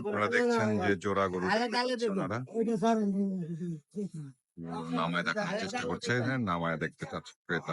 আপনারা দেখছেন যে জোড়া গরু নামায় দেখানোর চেষ্টা করছে হ্যাঁ, নামায় দেখতে চাচ্ছে ক্রেতা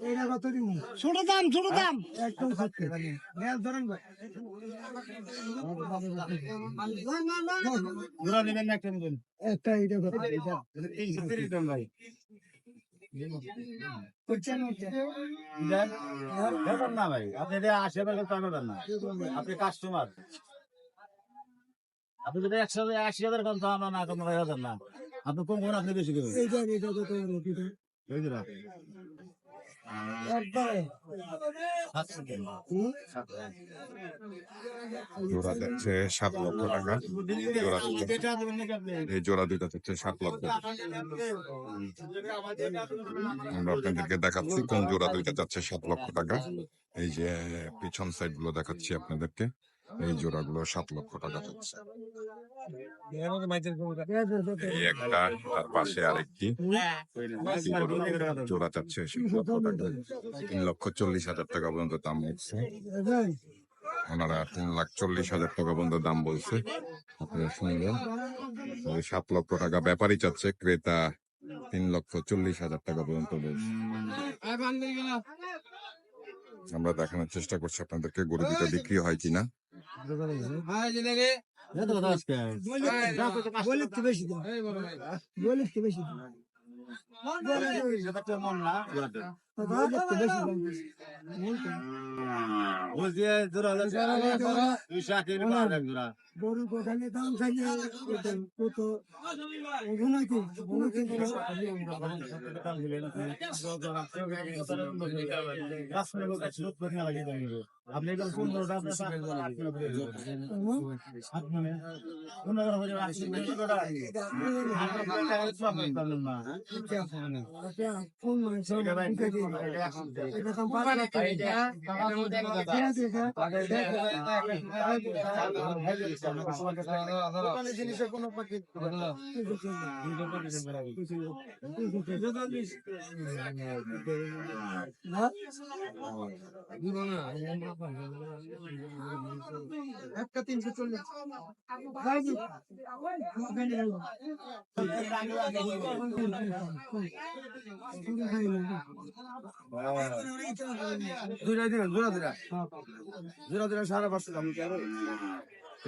এইটা কত দিমু ছোট দাম ছোট দাম। একদম খাচ্ছে ধরেন ভাই। একটা এইটা কত করছেন ওটা? আপনি কাস্টমার আপনি যদি একশো আশি হাজার কম তো আমরা না কম হাজার না। আপনি কম করেন আপনি বেশি করবেন জোড়া যাচ্ছে সাত লক্ষ টাকা। এই জোড়া সাত লক্ষ। আমরা আপনাদেরকে দেখাচ্ছি কোন জোড়া দুইটা যাচ্ছে সাত লক্ষ টাকা। এই যে পিছন সাইডগুলো দেখাচ্ছি আপনাদেরকে। এই জোড়াগুলো সাত লক্ষ টাকা যাচ্ছে। এই একটা তার পাশে আরেকটি জোড়া সাত লক্ষ টাকা। তিন লক্ষ চল্লিশ হাজার টাকা পর্যন্ত দাম হচ্ছে ওনারা তিন লাখ চল্লিশ হাজার টাকা পর্যন্ত দাম বলছে। আপনারা শুনলেন। ওই সাত লক্ষ টাকা ব্যাপারই চাচ্ছে ক্রেতা তিন লক্ষ চল্লিশ হাজার টাকা পর্যন্ত বলছে। আমরা দেখানোর চেষ্টা করছি আপনাদেরকে গরু দুটো বিক্রি হয় কিনা। বেশি গরু কোথায় দাম থাকে কত ওখানে কি ওখানে কি আপনি একদম সুন্দর আচ্ছা, কোন মাংস এটা দাম পাঁচ লাখ টাকা। জিনিসের কোনো পাখি একটা তিনশো চল্লিশ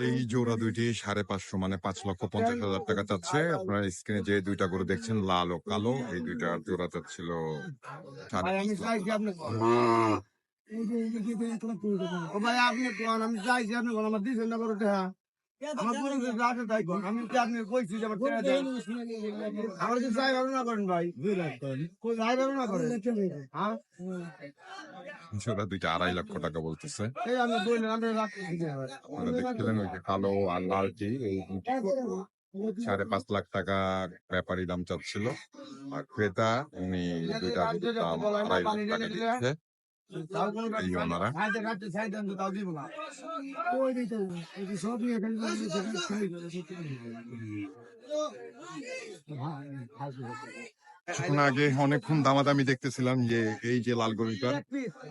এই জোড়া দুইটি সাড়ে পাঁচশো মানে পাঁচ লক্ষ পঞ্চাশ হাজার টাকা চাচ্ছে। আপনারা স্ক্রিনে যে দুইটা গরু দেখছেন, লাল ও কালো, এই দুইটা জোড়া চাচ্ছিল আপনি করে আমি চাইছি আপনি আমার দিছেন না করে দেখা আমার পুরো যে আছে তাই কোন আমি কি আপনি কইছি যে আমার ছেড়ে দেন। আমার কি চাই ভালো না করেন ভাই? দুই লাখ করেন। কই চাই ভালো না করেন? হ্যাঁ? দুইটা আড়াই লক্ষ টাকা বলতেছে। কালো আর লালটি সাড়ে পাঁচ লাখ টাকা ব্যাপারী দাম চাচ্ছিল। আর ক্রেতা উনি দুইটা দাম আড়াই লাখ টাকা দিচ্ছে। আগে অনেকক্ষণ দামাদামি দেখতেছিলাম যে এই যে লাল গরুটা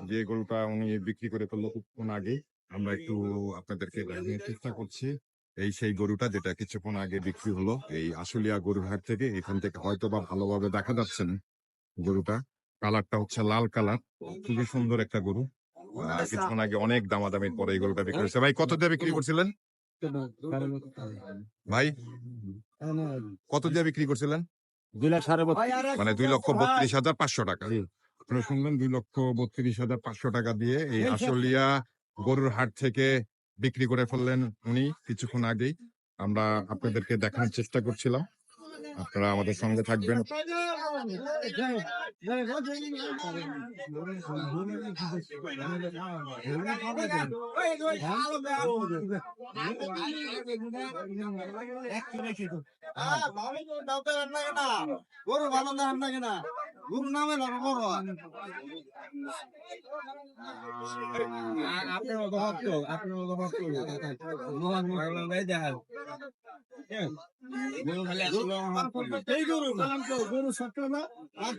যে গরুটা উনি বিক্রি করে ফেলল কিছুক্ষণ আগে আমরা একটু আপনাদেরকে চেষ্টা করছি এই সেই গরুটা যেটা কিছুক্ষণ আগে বিক্রি হলো এই আশুলিয়া গরুর হাট থেকে এখান থেকে হয়তো বা ভালোভাবে দেখা যাচ্ছে না গরুটা কালারটা হচ্ছে লাল কালার। খুবই সুন্দর একটা গরু। কিছুক্ষণ আগে অনেক দামাদামির পরে এই গরুটা বিক্রি হয়েছে। ভাই কত দিয়ে বিক্রি করছিলেন? ভাই কত দিয়ে বিক্রি করছিলেন? দুই লাখ সাড়ে মানে দুই লক্ষ বত্রিশ। হাজার পাঁচশো টাকা। আপনারা শুনলেন দুই লক্ষ বত্রিশ হাজার পাঁচশো টাকা দিয়ে এই আশুলিয়া গরুর হাট থেকে বিক্রি করে ফেললেন উনি কিছুক্ষণ আগেই। আমরা আপনাদেরকে দেখানোর চেষ্টা করছিলাম। আপনারা আমাদের সঙ্গে থাকবেন। গরু ভালো কেনা গরু নামে না বড় আপনার মতো ভক্ত আপনার মতো ভক্ত গরু সত্য না। আর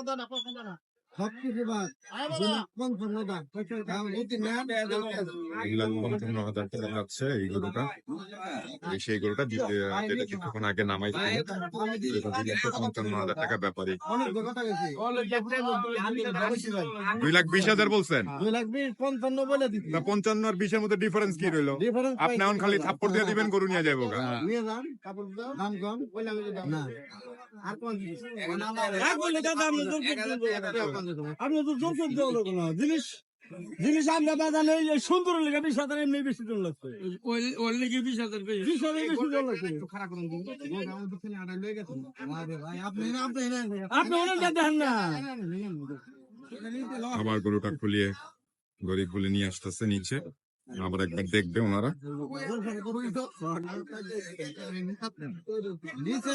দাম অতি না। দুই লাখ পঞ্চান্ন হাজার টাকা যাচ্ছে এই গরুটা এই সেই গরুটা যেটা কিছুক্ষণ আগে নামাই পঞ্চান্ন হাজার টাকা ব্যাপারী। অনেক কথা গেছি দুই লাখ বিশ হাজার বলছেন? দুই লাখ বিশ পঞ্চান্ন বলে দিচ্ছি পঞ্চান্ন আর বিশের মধ্যে ডিফারেন্স কি রইল? আপনি এখন খালি থাপ্পড় দিয়ে দিবেন গরু নিয়ে যাব নিয়ে যান কাপড় দাম কম? না। আর কোন আপনি তো জোর দেওয়া লোক না। জিনিস জিনিস আমরা বাজালে সুন্দর লেগে বিশ হাজার এমনি বেশি জন লাগছে ওর লেগে বিশ হাজার বিশ। হাজার বেশি জন লাগছে আপনি না আপনি আপনি অনেক দেখেন না। আবার গরুটা খুলিয়ে গরিব বলে নিয়ে আসতেছে নিচে। আবার একবার দেখবে ওনারা নিচে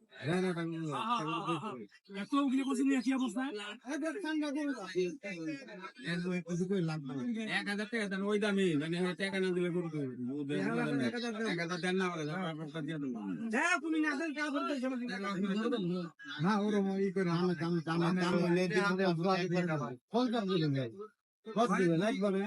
এক হাজার টাকা দেন ওই দামি মানে টাকা না দিলে গরু এক হাজার দেন না বলে না ওরম ই করে আমার দাম দাম দাম ফোন কাপ দিলেন একবারে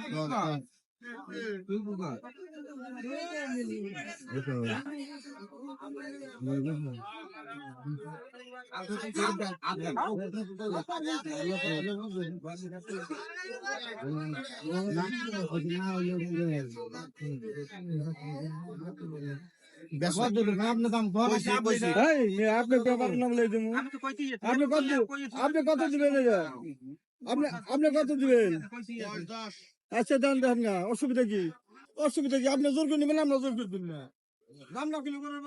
আপনি দাম এই আপনি ব্যাপার নাম লই দেবো আপনি কত আপনি কত দিবেন? আপনি আপনি কত দিবেন? আচ্ছা দেন দেন না, অসুবিধা কি? অসুবিধা কি? আপনি জোর করে নেবেন, আমরা জোর করে তাও না। দাম না কিলো করে